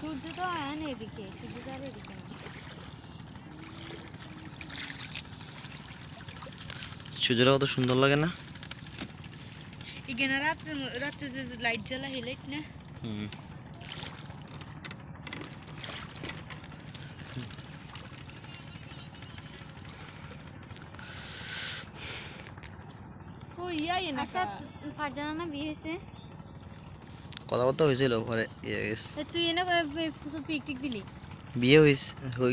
সূর্য তো আন এদিকে সূর্য তো আর এদিকে না সূর্যটা কত সুন্দর লাগে না এখানে রাত্রে রাত্রে যে লাইট জ্বালা হেলাইট না হুম ও ইয়াই না আচ্ছা ফারজানা না বিয়ে হয়েছে কথাবার্তা হয়েছিল পরে তুই এনে পিক টিক দিলি? বিয়ে হয়েছে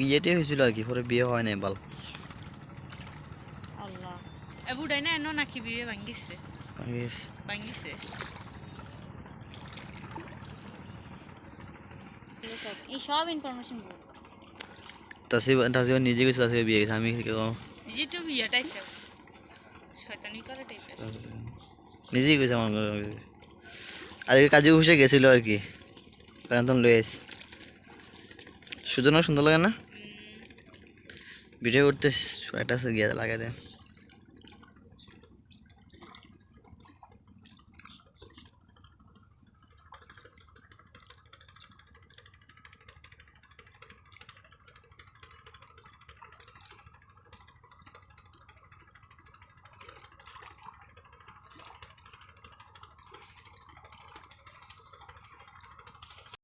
ইয়েটাই হয়েছিল আর কি পরে বিয়ে হয় নাই বাল। আল্লাহ। এ না এনো নাকি বিয়ে ভাঙ্গিছে গেছে ভাঙ্গিছে সব এই সব ইনফরমেশন বল তাসিব তাসিব নিজে গেছে তাসিব বিয়ে গেছে আমি কি করব? নিজে তো বিয়ে টাইপের শয়তানি করে টাইপের নিজেই গেছে আমার। আর এই কাজে ঘুষে গেছিল আর কি। কারণ তখন লয়ে এস সুজন সুন্দর লাগে না? ভিডিও করতে একটা গিয়ে লাগাই দেয়